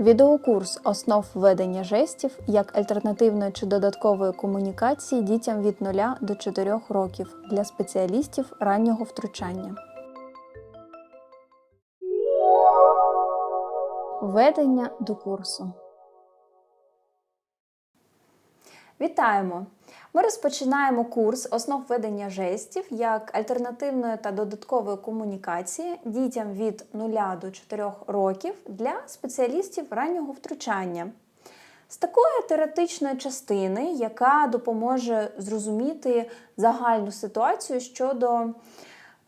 Відеокурс основ ведення жестів як альтернативної чи додаткової комунікації дітям від 0 до 4 років для спеціалістів раннього втручання. Ведення до курсу. Вітаємо! Ми розпочинаємо курс основ ведення жестів як альтернативної та додаткової комунікації дітям від 0 до 4 років для спеціалістів раннього втручання. З такої теоретичної частини, яка допоможе зрозуміти загальну ситуацію щодо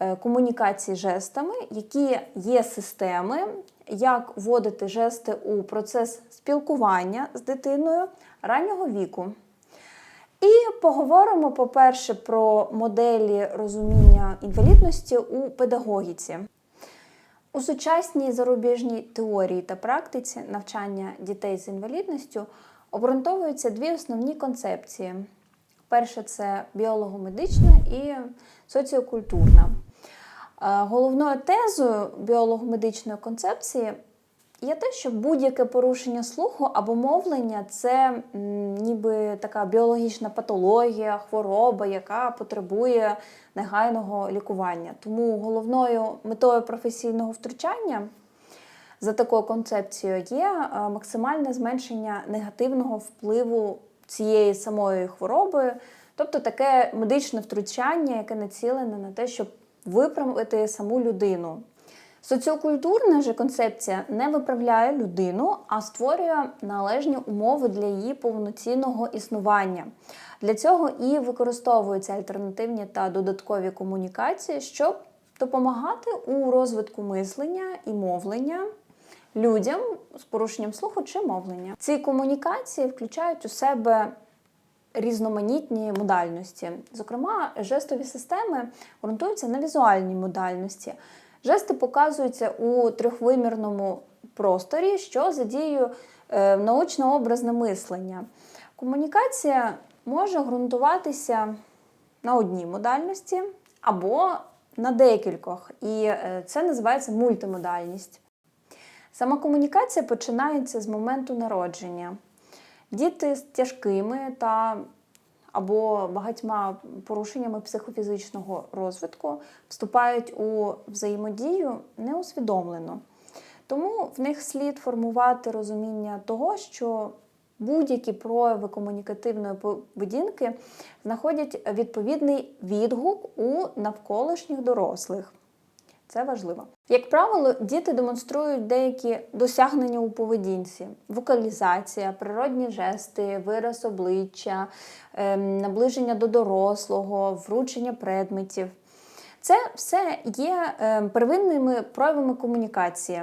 е, комунікації жестами, які є системи, як вводити жести у процес спілкування з дитиною раннього віку. І поговоримо, по-перше, про моделі розуміння інвалідності у педагогіці. У сучасній зарубіжній теорії та практиці навчання дітей з інвалідністю обґрунтовуються дві основні концепції. Перша це біолого-медична і соціокультурна. Е, Головною тезою біолого-медичної концепції є те, що будь-яке порушення слуху або мовлення це ніби така біологічна патологія, хвороба, яка потребує негайного лікування. Тому головною метою професійного втручання за такою концепцією є е, максимальне зменшення негативного впливу цієї самої хвороби, тобто таке медичне втручання, яке націлене на те, щоб виправити саму людину. Соціокультурна же концепція не виправляє людину, а створює належні умови для її повноцінного існування. Для цього і використовуються альтернативні та додаткові комунікації, щоб допомагати у розвитку мислення і мовлення людям з порушенням слуху чи мовлення. Ці комунікації включають у себе різноманітні модальності. Зокрема, жестові системи ґрунтуються на візуальній модальності. Жести показуються у трьохвимірному просторі, що задіює е, научно-образне мислення. Комунікація може ґрунтуватися на одній модальності або на декількох, і е, це називається мультимодальність. Сама комунікація починається з моменту народження. Діти з тяжкими та або багатьма порушеннями психофізичного розвитку вступають у взаємодію неусвідомлено. Тому в них слід формувати розуміння того, що будь-які прояви комунікативної поведінки знаходять відповідний відгук у навколишніх дорослих. Це важливо. Як правило, діти демонструють деякі досягнення у поведінці: вокалізація, природні жести, вираз обличчя, ем, наближення до дорослого, вручення предметів. Це все є ем, первинними проявами комунікації.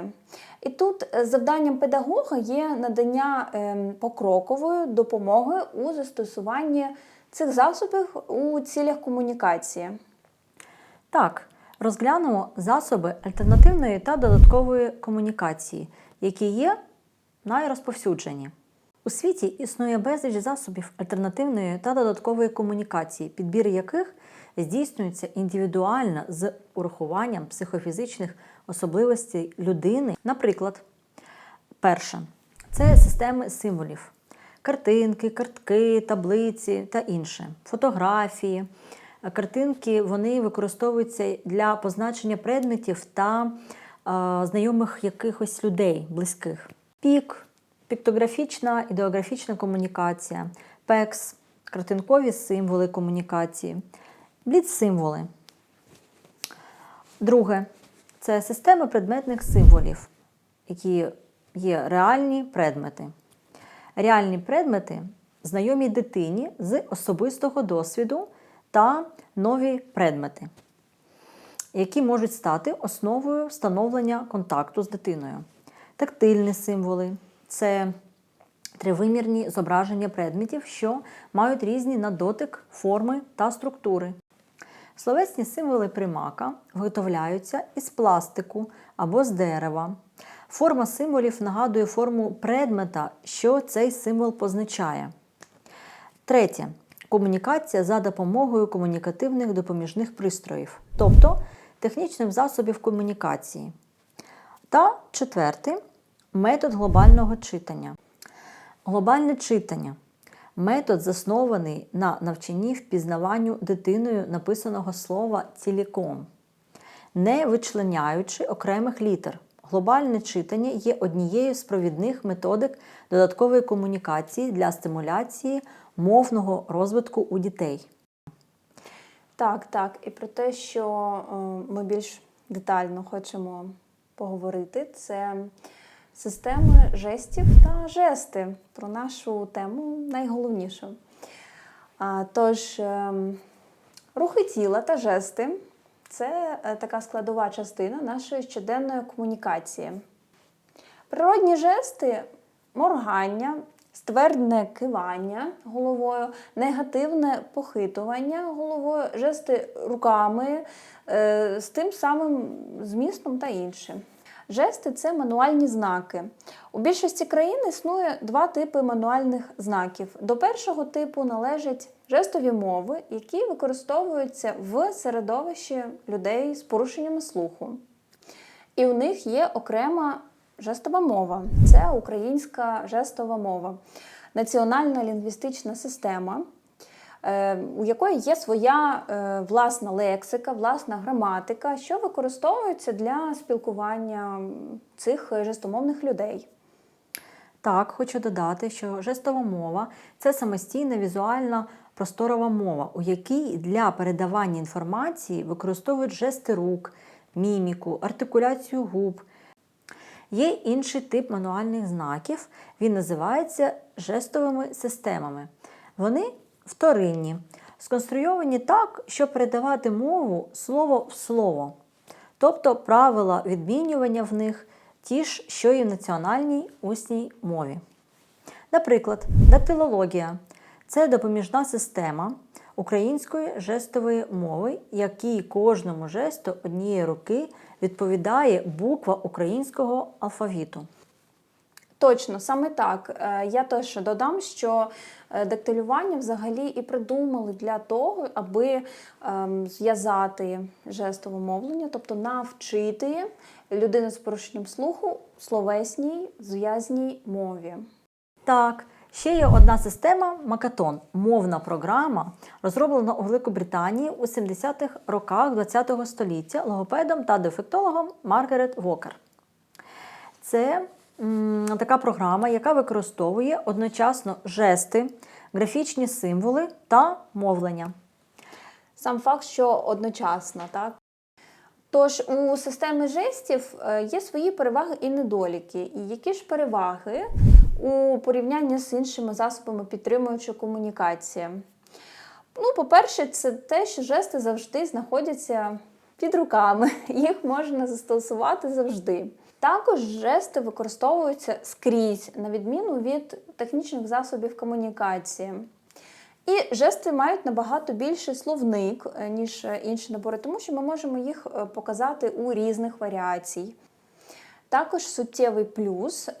І тут е, завданням педагога є надання ем, покрокової допомоги у застосуванні цих засобів у цілях комунікації. Так, розглянемо засоби альтернативної та додаткової комунікації, які є найрозповсюджені. У світі існує безліч засобів альтернативної та додаткової комунікації, підбір яких здійснюється індивідуально з урахуванням психофізичних особливостей людини. Наприклад, перше це системи символів, картинки, картки, таблиці та інше, фотографії. Картинки вони використовуються для позначення предметів та е, знайомих якихось людей близьких. Пік, піктографічна ідеографічна комунікація, пекс, картинкові символи комунікації, бліц-символи. Друге це система предметних символів, які є реальні предмети. Реальні предмети знайомі дитині з особистого досвіду та нові предмети, які можуть стати основою встановлення контакту з дитиною. Тактильні символи це тривимірні зображення предметів, що мають різні на дотик форми та структури. Словесні символи примака виготовляються із пластику або з дерева. Форма символів нагадує форму предмета, що цей символ позначає. Третє. Комунікація за допомогою комунікативних допоміжних пристроїв, тобто технічних засобів комунікації. Та четверте Метод глобального читання. Глобальне читання метод заснований на навчанні впізнаванню дитиною написаного слова ціліком, не вичленяючи окремих літер. Глобальне читання є однією з провідних методик додаткової комунікації для стимуляції мовного розвитку у дітей. Так, так. І про те, що е, ми більш детально хочемо поговорити, це системи жестів та жести про нашу тему найголовнішу. Тож, ем, рухи тіла та жести це е, така складова частина нашої щоденної комунікації. Природні жести моргання, ствердне кивання головою, негативне похитування головою, жести руками е, з тим самим змістом та інше. Жести це мануальні знаки. У більшості країн існує два типи мануальних знаків. До першого типу належать жестові мови, які використовуються в середовищі людей з порушеннями слуху. І у них є окрема жестова мова. Це українська жестова мова, національна лінгвістична система, е, у якої є своя е, власна лексика, власна граматика, що використовується для спілкування цих жестомовних людей. Так, хочу додати, що жестова мова це самостійна візуальна просторова мова, у якій для передавання інформації використовують жести рук, міміку, артикуляцію губ. Є інший тип мануальних знаків, він називається жестовими системами. Вони вторинні, сконструйовані так, щоб передавати мову слово в слово, тобто правила відмінювання в них ті ж, що і в національній усній мові. Наприклад, дактилологія це допоміжна система української жестової мови, якій кожному жесту однієї руки відповідає буква українського алфавіту. Точно, саме так. Е, Я теж додам, що е, дактилювання взагалі і придумали для того, аби ем, зв'язати жестове мовлення, тобто навчити людину з порушенням слуху словесній зв'язній мові. Так, ще є одна система Макатон мовна програма, розроблена у Великобританії у 70-х роках ХХ століття логопедом та дефектологом Маргарет Вокер. Це м, така програма, яка використовує одночасно жести, графічні символи та мовлення. Сам факт, що одночасно, так? Тож у системи жестів е, є свої переваги і недоліки. І які ж переваги у порівнянні з іншими засобами підтримуючої комунікації? Ну, по-перше, це те, що жести завжди знаходяться під руками, їх можна застосувати завжди. Також жести використовуються скрізь, на відміну від технічних засобів комунікації. І жести мають набагато більший словник, е, ніж е, інші набори, тому що ми можемо їх е, показати у різних варіацій. Також суттєвий плюс е,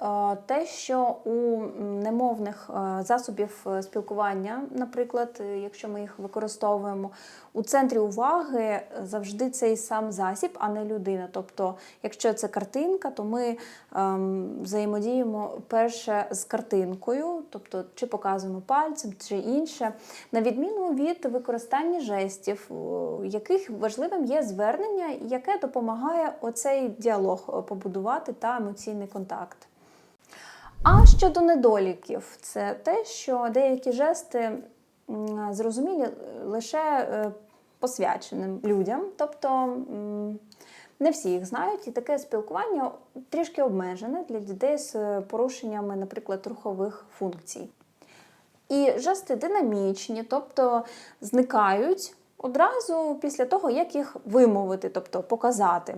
те, що у немовних е, засобів е, спілкування, наприклад, якщо ми їх використовуємо, у центрі уваги завжди цей сам засіб, а не людина. Тобто, якщо це картинка, то ми ем, взаємодіємо перше з картинкою, тобто чи показуємо пальцем, чи інше, на відміну від використання жестів, яких важливим є звернення, яке допомагає оцей діалог е, побудувати та емоційний контакт. А щодо недоліків, це те, що деякі жести зрозумілі лише е, посвяченим людям, тобто не всі їх знають, і таке спілкування трішки обмежене для дітей з порушеннями, наприклад, рухових функцій. І жести динамічні, тобто зникають одразу після того, як їх вимовити, тобто показати.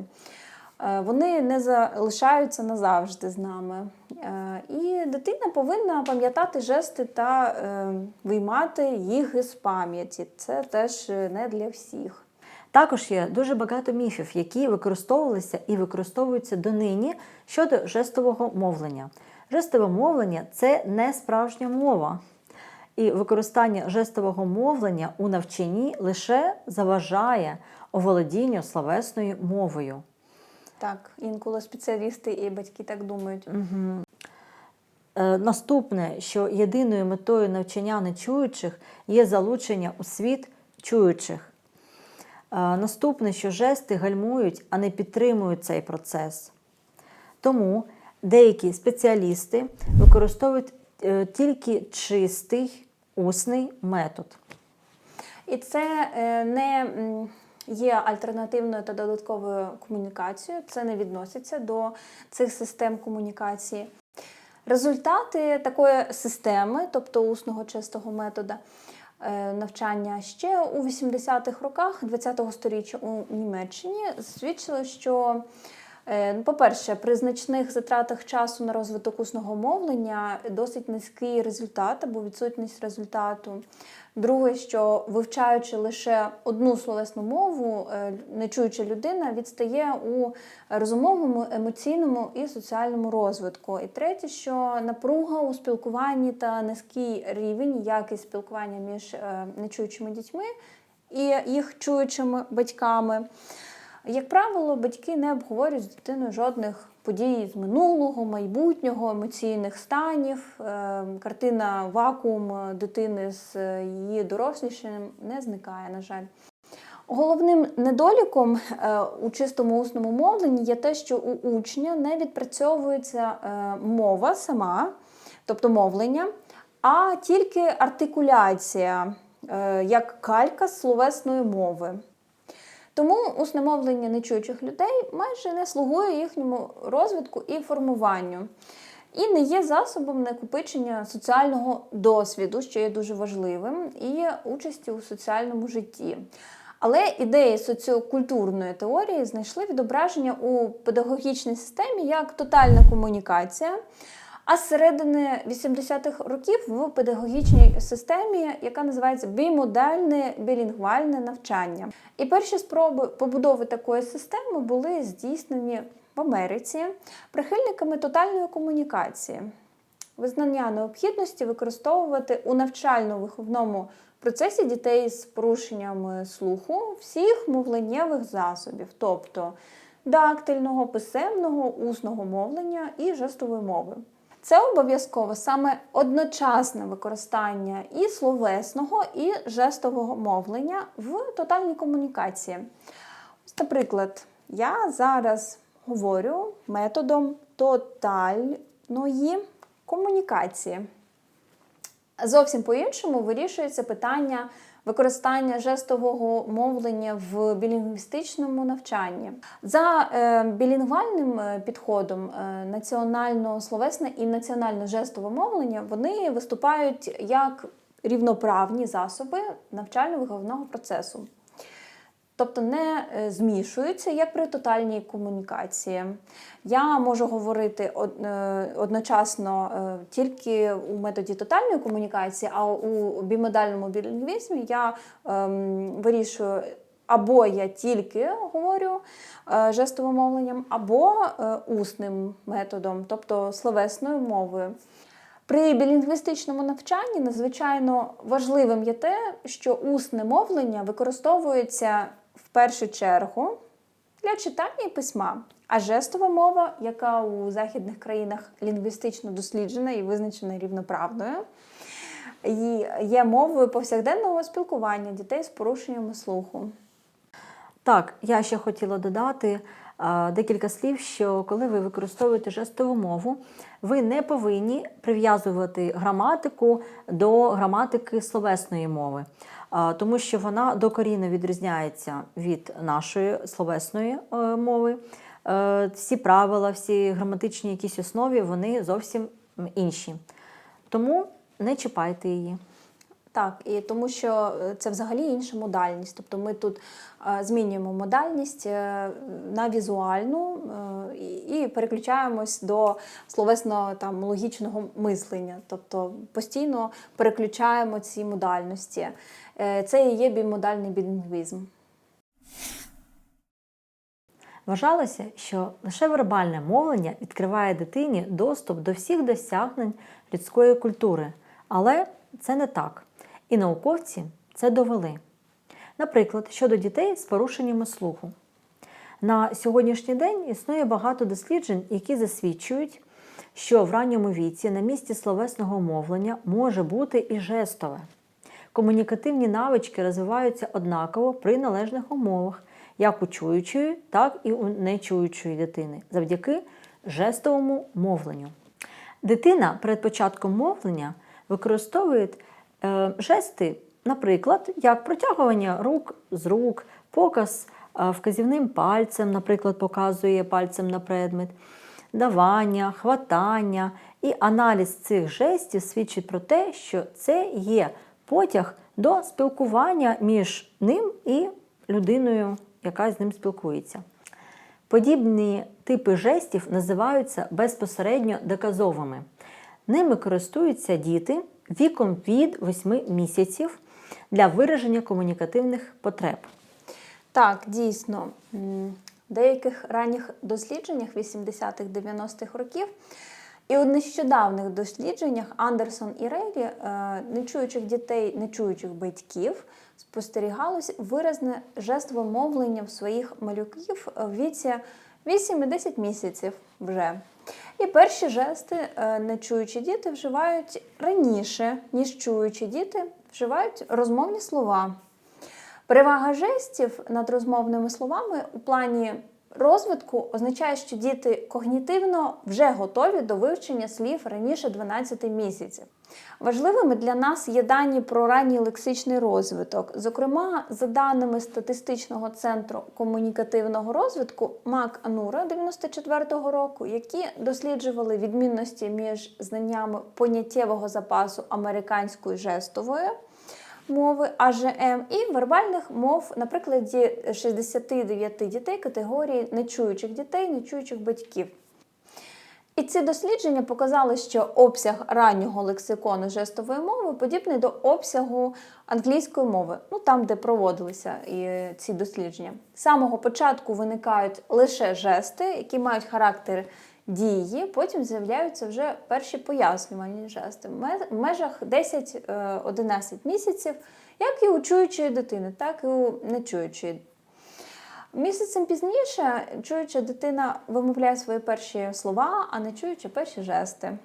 Е, Вони не залишаються назавжди з нами. Е, І дитина повинна пам'ятати жести та е, виймати їх із пам'яті. Це теж не для всіх. Також є дуже багато міфів, які використовувалися і використовуються донині щодо жестового мовлення. Жестове мовлення це не справжня мова. І використання жестового мовлення у навчанні лише заважає оволодінню словесною мовою. Так, інколи спеціалісти і батьки так думають. Е, Наступне, що єдиною метою навчання нечуючих є залучення у світ чуючих. Е, Наступне, що жести гальмують, а не підтримують цей процес. Тому деякі спеціалісти використовують е, тільки чистий усний метод. І це е, не є альтернативною та додатковою комунікацією, це не відноситься до цих систем комунікації. Результати такої системи, тобто усного чистого метода е, навчання, ще у 80-х роках ХХ століття у Німеччині свідчили, що По-перше, при значних затратах часу на розвиток усного мовлення досить низький результат або відсутність результату. Друге, що вивчаючи лише одну словесну мову, е, нечуюча людина відстає у розумовому, емоційному і соціальному розвитку. І третє, що напруга у спілкуванні та низький рівень, якість спілкування між е, нечуючими дітьми і їх чуючими батьками. Як правило, батьки не обговорюють з дитиною жодних подій з минулого, майбутнього, емоційних станів. Е, Картина вакуум дитини з е, її дорослішенням не зникає, на жаль. Головним недоліком е, у чистому усному мовленні є те, що у учня не відпрацьовується е, мова сама, тобто мовлення, а тільки артикуляція, як калька словесної мови. Тому усне мовлення нечуючих людей майже не слугує їхньому розвитку і формуванню. І не є засобом накопичення соціального досвіду, що є дуже важливим, і участі у соціальному житті. Але ідеї соціокультурної теорії знайшли відображення у педагогічній системі як тотальна комунікація. А з середини 80-х років в педагогічній системі, яка називається бімодальне білінгвальне навчання. І перші спроби побудови такої системи були здійснені в Америці прихильниками тотальної комунікації. Визнання необхідності використовувати у навчально-виховному процесі дітей з порушенням слуху всіх мовленнєвих засобів, тобто дактильного, писемного, усного мовлення і жестової мови. Це обов'язково саме одночасне використання і словесного, і жестового мовлення в тотальній комунікації. Ось, наприклад, я зараз говорю методом тотальної комунікації. Зовсім по-іншому вирішується питання використання жестового мовлення в білінгвістичному навчанні. За е, білінгвальним е, підходом е, національно-словесне і національно-жестове мовлення вони виступають як рівноправні засоби навчально-виховного процесу. Тобто не е, змішуються, як при тотальній комунікації. Я можу говорити е, одночасно е, тільки у методі тотальної комунікації, а у бімодальному білінгвізмі я ем, вирішую. Або я тільки говорю жестовим мовленням, або усним методом, тобто словесною мовою. При білінгвістичному навчанні надзвичайно важливим є те, що усне мовлення використовується в першу чергу для читання і письма. А жестова мова, яка у західних країнах лінгвістично досліджена і визначена рівноправною, і є мовою повсякденного спілкування дітей з порушеннями слуху. Так, я ще хотіла додати а, декілька слів, що коли ви використовуєте жестову мову, ви не повинні прив'язувати граматику до граматики словесної мови, тому що вона докорінно відрізняється від нашої словесної е, мови. Е, Всі правила, всі граматичні якісь основі, вони зовсім інші. Тому не чіпайте її. Так, і тому що е, це взагалі інша модальність. Тобто ми тут е, змінюємо модальність е, на візуальну і, переключаємось до словесно логічного мислення. Тобто постійно переключаємо ці модальності. Це і є бімодальний білінгвізм. Вважалося, що лише вербальне мовлення відкриває дитині доступ до всіх досягнень людської культури, але це не так. І науковці це довели. Наприклад, щодо дітей з порушеннями слуху. На сьогоднішній день існує багато досліджень, які засвідчують, що в ранньому віці на місці словесного мовлення може бути і жестове. Комунікативні навички розвиваються однаково при належних умовах, як у чуючої, так і у нечуючої дитини, завдяки жестовому мовленню. Дитина перед початком мовлення використовує жести, наприклад, як протягування рук з рук, показ е, вказівним пальцем, наприклад, показує пальцем на предмет, давання, хватання. І аналіз цих жестів свідчить про те, що це є потяг до спілкування між ним і людиною, яка з ним спілкується. Подібні типи жестів називаються безпосередньо доказовими. Ними користуються діти віком від 8 місяців для вираження комунікативних потреб. Так, дійсно, в деяких ранніх дослідженнях 80-х 90-х років і у нещодавних дослідженнях Андерсон і Рейлі е, нечуючих дітей, нечуючих батьків спостерігалось виразне жестове мовлення в своїх малюків в віці 8-10 місяців вже. І перші жести е, нечуючі діти вживають раніше, ніж чуючі діти вживають розмовні слова. Перевага жестів над розмовними словами у плані розвитку означає, що діти когнітивно вже готові до вивчення слів раніше 12 місяців. Важливими для нас є дані про ранній лексичний розвиток. Зокрема, за даними статистичного центру комунікативного розвитку МАК Анура 94-го року, які досліджували відмінності між знаннями поняттєвого запасу американської жестової мови АЖМ і вербальних мов на прикладі 69 дітей категорії нечуючих дітей, нечуючих батьків. І ці дослідження показали, що обсяг раннього лексикону жестової мови подібний до обсягу англійської мови, ну там, де проводилися і ці дослідження. З самого початку виникають лише жести, які мають характер дії, потім з'являються вже перші пояснювальні жести в межах 10-11 місяців, як і у чуючої дитини, так і у нечуючої Місяцем пізніше чуюча дитина вимовляє свої перші слова, а не чуюча перші жести.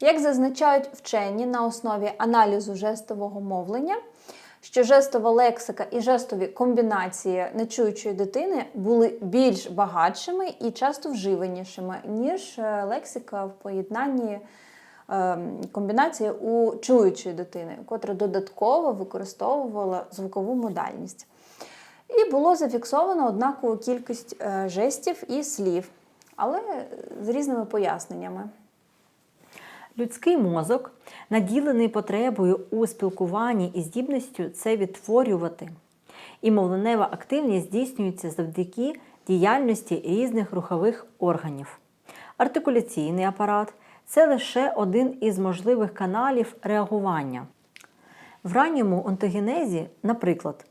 Як зазначають вчені на основі аналізу жестового мовлення, що жестова лексика і жестові комбінації нечуючої дитини були більш багатшими і часто вживанішими, ніж е, лексика в поєднанні е, комбінації у чуючої дитини, котра додатково використовувала звукову модальність. І було зафіксовано однакову кількість е, жестів і слів, але з різними поясненнями. Людський мозок наділений потребою у спілкуванні і здібністю це відтворювати. І мовленева активність здійснюється завдяки діяльності різних рухових органів. Артикуляційний апарат це лише один із можливих каналів реагування. В ранньому онтогенезі, наприклад,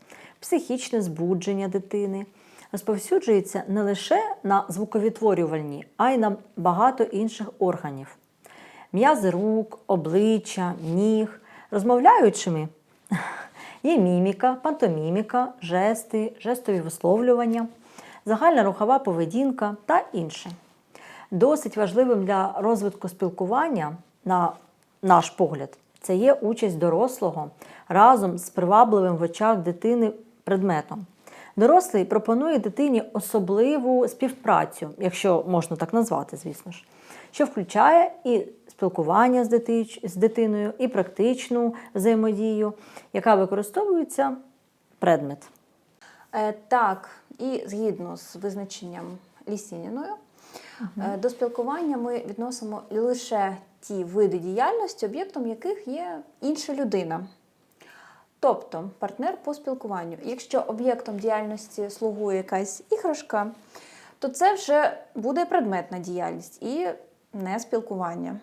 психічне збудження дитини розповсюджується не лише на звуковідтворювальні, а й на багато інших органів. М'язи рук, обличчя, ніг, розмовляючими є міміка, пантоміміка, жести, жестові висловлювання, загальна рухова поведінка та інше. Досить важливим для розвитку спілкування, на наш погляд, це є участь дорослого разом з привабливим в очах дитини предметом. Дорослий пропонує дитині особливу співпрацю, якщо можна так назвати, звісно ж, що включає і спілкування з, дитич... з дитиною, і практичну взаємодію, яка використовується предмет. Е, так, і згідно з визначенням Лісініною, е, до спілкування ми відносимо лише ті види діяльності, об'єктом яких є інша людина. Тобто партнер по спілкуванню. Якщо об'єктом діяльності слугує якась іграшка, то це вже буде предметна діяльність і не спілкування.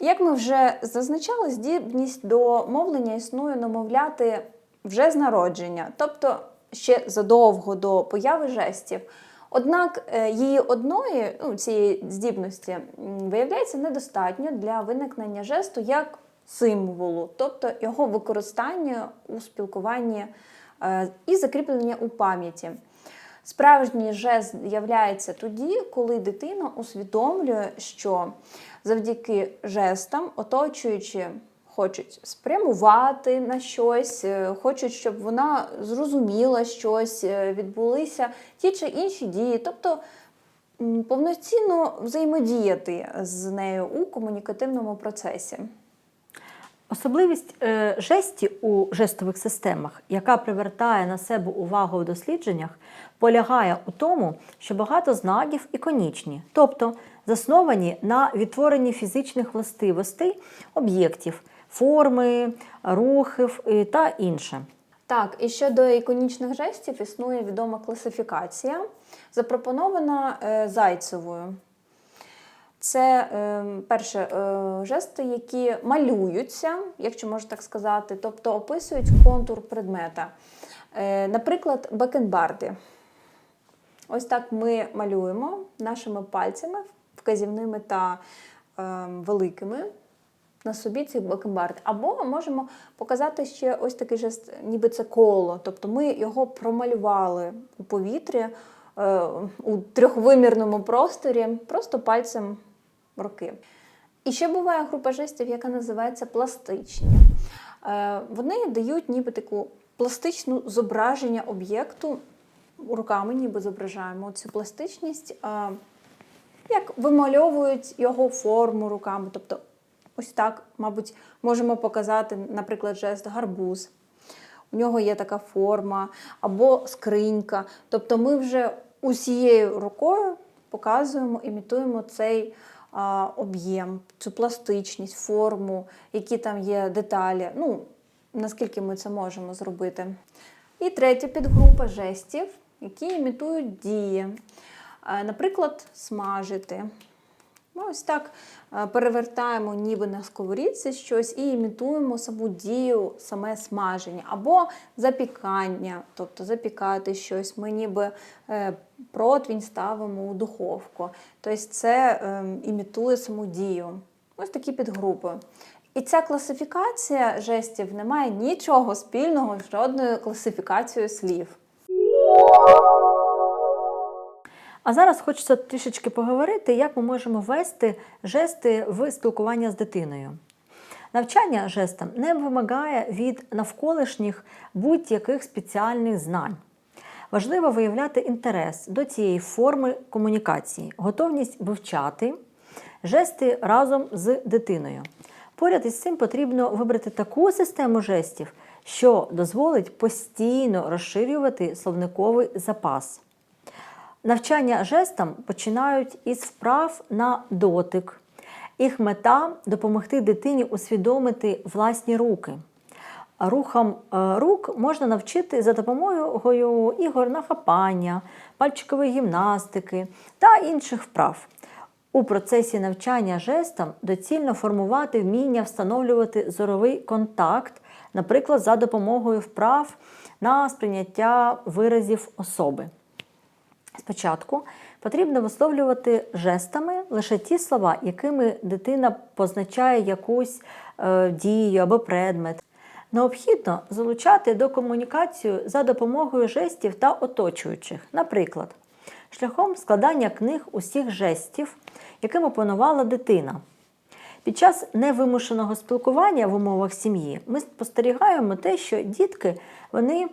Як ми вже зазначали, здібність до мовлення існує намовляти вже з народження, тобто ще задовго до появи жестів. Однак е, її одної, ну, цієї здібності, виявляється недостатньо для виникнення жесту як символу, тобто його використання у спілкуванні е, і закріплення у пам'яті. Справжній жест з'являється тоді, коли дитина усвідомлює, що завдяки жестам оточуючи хочуть спрямувати на щось, е, хочуть, щоб вона зрозуміла щось, е, відбулися ті чи інші дії. Тобто повноцінно взаємодіяти з нею у комунікативному процесі. Особливість е, жесті у жестових системах, яка привертає на себе увагу в дослідженнях, полягає у тому, що багато знаків іконічні, тобто засновані на відтворенні фізичних властивостей об'єктів, форми, рухів е, та інше. Так, і щодо іконічних жестів існує відома класифікація, запропонована е, Зайцевою. Це е, перше е, жести, які малюються, якщо можна так сказати, тобто описують контур предмета. Е, наприклад, бакенбарди. Ось так ми малюємо нашими пальцями, вказівними та е, великими на собі ці бакенбарди. Або можемо показати ще ось такий жест, ніби це коло. Тобто ми його промалювали у повітрі е, у трьохвимірному просторі, просто пальцем руки. І ще буває група жестів, яка називається пластичні. Е, Вони дають ніби таку пластичну зображення об'єкту. Руками ніби зображаємо цю пластичність, е, як вимальовують його форму руками. Тобто, ось так, мабуть, можемо показати, наприклад, жест гарбуз. У нього є така форма, або скринька. Тобто ми вже усією рукою показуємо, імітуємо цей об'єм, цю пластичність, форму, які там є деталі. Ну, наскільки ми це можемо зробити. І третя підгрупа жестів, які імітують дії. Наприклад, смажити. Ми ось так е, перевертаємо ніби на сковорідці щось і імітуємо саму дію, саме смаження або запікання, тобто запікати щось. Ми ніби е, противінь ставимо у духовку. Тобто це е, імітує саму дію. Ось такі підгрупи. І ця класифікація жестів не має нічого спільного з жодною класифікацією слів. А зараз хочеться трішечки поговорити, як ми можемо ввести жести в спілкування з дитиною. Навчання жестам не вимагає від навколишніх будь-яких спеціальних знань. Важливо виявляти інтерес до цієї форми комунікації, готовність вивчати жести разом з дитиною. Поряд із цим потрібно вибрати таку систему жестів, що дозволить постійно розширювати словниковий запас. Навчання жестам починають із вправ на дотик. Їх мета допомогти дитині усвідомити власні руки. Рухам е, рук можна навчити за допомогою ігор на хапання, пальчикової гімнастики та інших вправ. У процесі навчання жестам доцільно формувати вміння встановлювати зоровий контакт, наприклад, за допомогою вправ на сприйняття виразів особи. Спочатку потрібно висловлювати жестами лише ті слова, якими дитина позначає якусь е, дію або предмет. Необхідно залучати до комунікацію за допомогою жестів та оточуючих, наприклад, шляхом складання книг усіх жестів, яким опанувала дитина. Під час невимушеного спілкування в умовах сім'ї ми спостерігаємо те, що дітки вони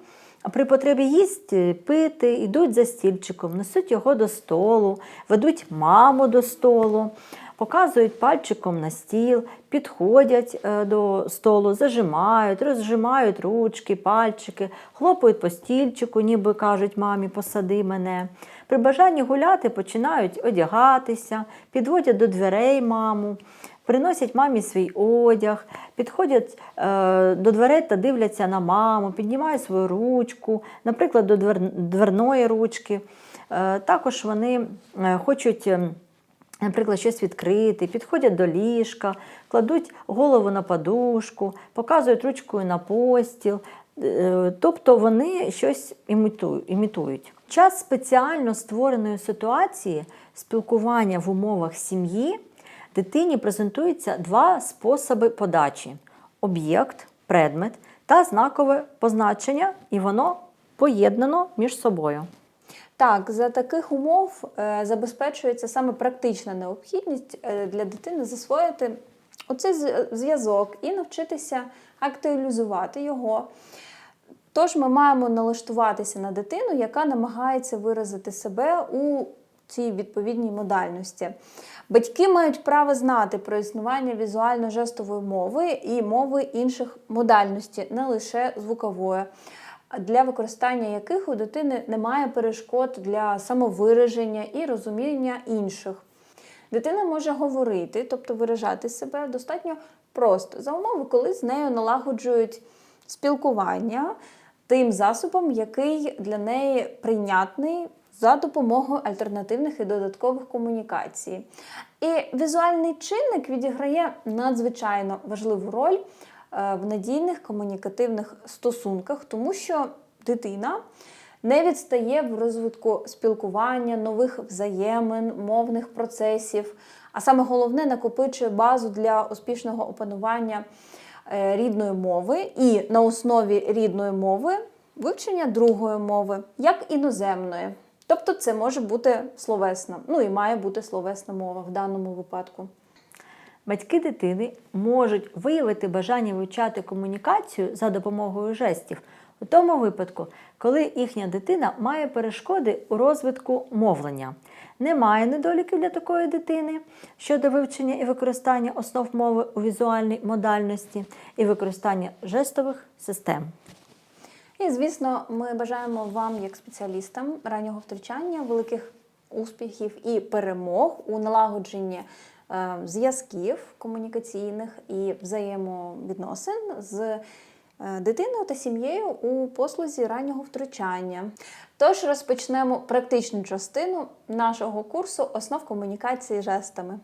при потребі їсти, пити, йдуть за стільчиком, несуть його до столу, ведуть маму до столу, показують пальчиком на стіл, підходять е, до столу, зажимають, розжимають ручки, пальчики, хлопають по стільчику, ніби кажуть мамі, посади мене. При бажанні гуляти починають одягатися, підводять до дверей маму. Приносять мамі свій одяг, підходять е, до дверей та дивляться на маму, піднімають свою ручку, наприклад, до двер, дверної ручки. Е, також вони е, хочуть, е, наприклад, щось відкрити, підходять до ліжка, кладуть голову на подушку, показують ручкою на постіл. Е, Тобто вони щось імітують. Час спеціально створеної ситуації спілкування в умовах сім'ї дитині презентуються два способи подачі: об'єкт, предмет та знакове позначення, і воно поєднано між собою. Так, за таких умов е, забезпечується саме практична необхідність е, для дитини засвоїти оцей зв'язок і навчитися актуалізувати його. Тож ми маємо налаштуватися на дитину, яка намагається виразити себе у цій відповідній модальності. Батьки мають право знати про існування візуально-жестової мови і мови інших модальностей, не лише звукової, для використання яких у дитини немає перешкод для самовираження і розуміння інших. Дитина може говорити, тобто виражати себе достатньо просто за умови, коли з нею налагоджують спілкування тим засобом, який для неї прийнятний за допомогою альтернативних і додаткових комунікацій. І візуальний чинник відіграє надзвичайно важливу роль е, в надійних комунікативних стосунках, тому що дитина не відстає в розвитку спілкування, нових взаємин, мовних процесів, а саме головне накопичує базу для успішного опанування е, рідної мови і на основі рідної мови вивчення другої мови, як іноземної. Тобто це може бути словесна, ну і має бути словесна мова в даному випадку. Батьки дитини можуть виявити бажання вивчати комунікацію за допомогою жестів у тому випадку, коли їхня дитина має перешкоди у розвитку мовлення. Немає недоліків для такої дитини щодо вивчення і використання основ мови у візуальній модальності і використання жестових систем. І, звісно, ми бажаємо вам, як спеціалістам раннього втручання, великих успіхів і перемог у налагодженні е, зв'язків комунікаційних і взаємовідносин з е, дитиною та сім'єю у послузі раннього втручання. Тож розпочнемо практичну частину нашого курсу основ комунікації жестами.